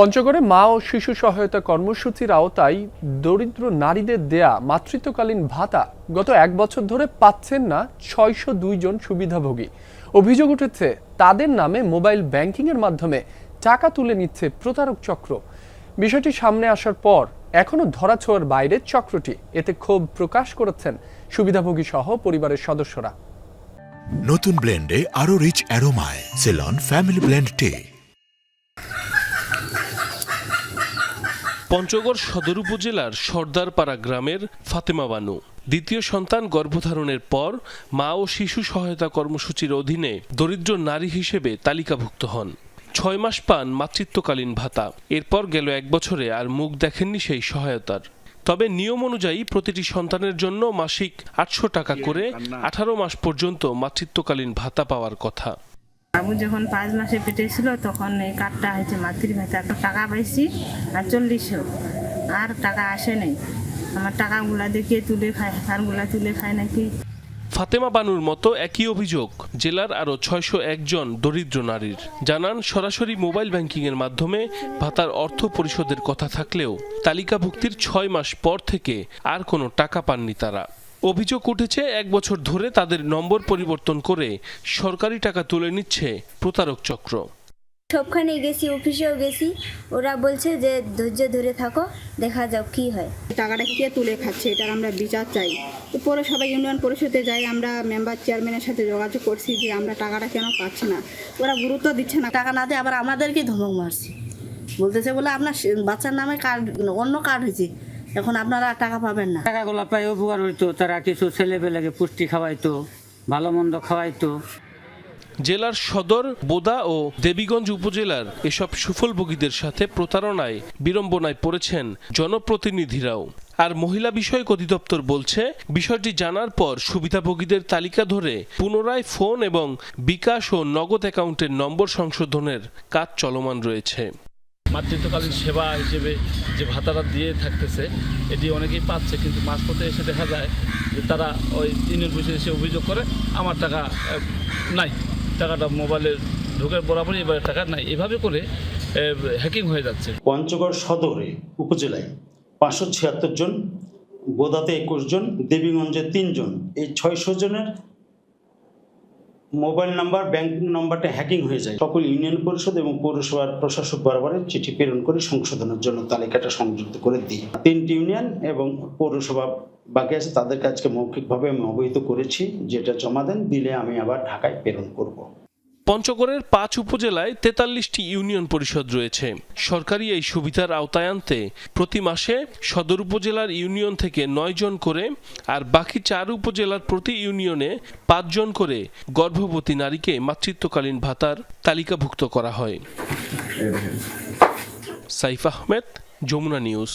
পঞ্চগড়ে মা ও শিশু সহায়তা কর্মসূচির আওতায় দরিদ্র নারীদের দেয়া মাতৃত্বকালীন ভাতা গত এক বছর ধরে পাচ্ছেন না ছয়শো দুই জন সুবিধাভোগী। অভিযোগ উঠেছে, তাদের নামে মোবাইল ব্যাংকিংয়ের মাধ্যমে টাকা তুলে নিচ্ছে প্রতারক চক্র। বিষয়টি সামনে আসার পর এখনও ধরাছোঁয়ার বাইরে চক্রটি। এতে ক্ষোভ প্রকাশ করেছেন সুবিধাভোগী সহ পরিবারের সদস্যরা। নতুন ব্লেন্ডে আরও rich অ্যারোমায়, Ceylon, family blend tea. Panchagarh Sadar উপজেলার সর্দারপাড়া গ্রামের ফাতেমা বানু। দ্বিতীয় সন্তান গর্ভধারণের পর মা ও শিশু সহায়তা কর্মসূচির অধীনে দরিদ্র নারী হিসেবে তালিকাভুক্ত হন। ছয় মাস পান মাতৃত্বকালীন ভাতা। এরপর গেল এক বছরে আর মুখ দেখেননি সেই সহায়তার। তবে নিয়ম অনুযায়ী প্রতিটি সন্তানের জন্য মাসিক আটশো টাকা করে আঠারো মাস পর্যন্ত মাতৃত্বকালীন ভাতা পাওয়ার কথা। বাবু যখন পাঁচ মাসে পেটে ছিল, তখন এই কার্ডটা হয়েছে মাতৃভাতা একটা টাকা পাইছি, আর চল্লিশশো। আর টাকা আসে নাই। আমার টাকাগুলা দেখিয়ে তুলে খায় হারগুলা তুলে খায় নাকি। ফাতেমা বানুর মতো একই অভিযোগ, জেলার আরও ছয়শো একজন দরিদ্র নারীর। জানান, সরাসরি মোবাইল ব্যাংকিংয়ের মাধ্যমে ভাতার অর্থ পরিশোধের কথা থাকলেও তালিকাভুক্তির ছয় মাস পর থেকে আর কোনো টাকা পাননি তারা। অভিযোগ উঠেছে এক বছর ধরে তাদের নম্বর পরিবর্তন করে সরকারি টাকা তুলে নিচ্ছে প্রতারক চক্র। সবখানে গেছি অফিসেও গেছি। ওরা বলছে যে ধৈর্য ধরে থাকো দেখা যাক কি হয়। টাকাটা কে তুলে খাচ্ছে এটার আমরা বিচার চাই। তো সবাই ইউনিয়ন পরিষদে যাই আমরা মেম্বার চেয়ারম্যানের সাথে যোগাযোগ করছি যে আমরা টাকাটা কেন পাচ্ছি না। ওরা গুরুত্ব দিচ্ছে না। টাকা না দিয়ে আবার আমাদেরকে ধমক মারছে। বলতেছে বলে আপনার সে- বাচ্চার নামে কার্ড অন্য কার্ড হয়েছে। এখন আপনারা টাকা পাবেন না। টাকাগুলো পাই উপকার হইতো তারা কিছু ছেলেপেলেকে পুষ্টি খাওয়াইতো ভালো মন্দ খাওয়াইতো। জেলার সদর বোদা ও দেবীগঞ্জ উপজেলার এসব সুফলভোগীদের সাথে প্রতারণায় বিড়ম্বনায় পড়েছেন জনপ্রতিনিধিরাও। আর মহিলা বিষয়ক অধিদপ্তর বলছে বিষয়টি জানার পর সুবিধাভোগীদের তালিকা ধরে পুনরায় ফোন এবং বিকাশ ও নগদ অ্যাকাউন্টের নম্বর সংশোধনের কাজ চলমান রয়েছে। মাতৃত্বকালীন সেবা হিসেবে যে ভাতাটা দিয়ে থাকতেছে, এটি অনেকেই পাচ্ছে, কিন্তু মাঝপথে এসে দেখা যায় যে তারা ওই ইউনিয়ন পরিষদে এসে অভিযোগ করে, আমার টাকা নাই, টাকাটা মোবাইলের ঢোকার বরাবরই এবার টাকা নাই। এভাবে করে হ্যাকিং হয়ে যাচ্ছে। পঞ্চগড় সদরে উপজেলায় পাঁচশো ছিয়াত্তর জন বোদাতে একুশ জন, দেবীগঞ্জে তিনজন এই ছয়শো জনের মোবাইল নাম্বার, ব্যাংকিং নাম্বারটা হ্যাকিং হয়ে যায়। সকল ইউনিয়ন পরিষদ এবং পৌরসভার প্রশাসক বরাবরে চিঠি প্রেরণ করে সংশোধনের জন্য তালিকাটা সংযুক্ত করে দিই। তিনটি ইউনিয়ন এবং পৌরসভা বাকি আছে, তাদেরকে আজকে মৌখিকভাবে আমি অবহিত করেছি। যেটা জমা দেন, দিলে আমি আবার ঢাকায় প্রেরণ করব। পঞ্চগড়ের পাঁচ উপজেলায় তেতাল্লিশটি ইউনিয়ন পরিষদ রয়েছে। সরকারি এই সুবিধার আওতায় আনতে প্রতি মাসে সদর উপজেলার ইউনিয়ন থেকে নয় জন করে আর বাকি চার উপজেলার প্রতি ইউনিয়নে পাঁচজন করে গর্ভবতী নারীকে মাতৃত্বকালীন ভাতার তালিকাভুক্ত করা হয়। সাইফ আহমেদ, যমুনা নিউজ।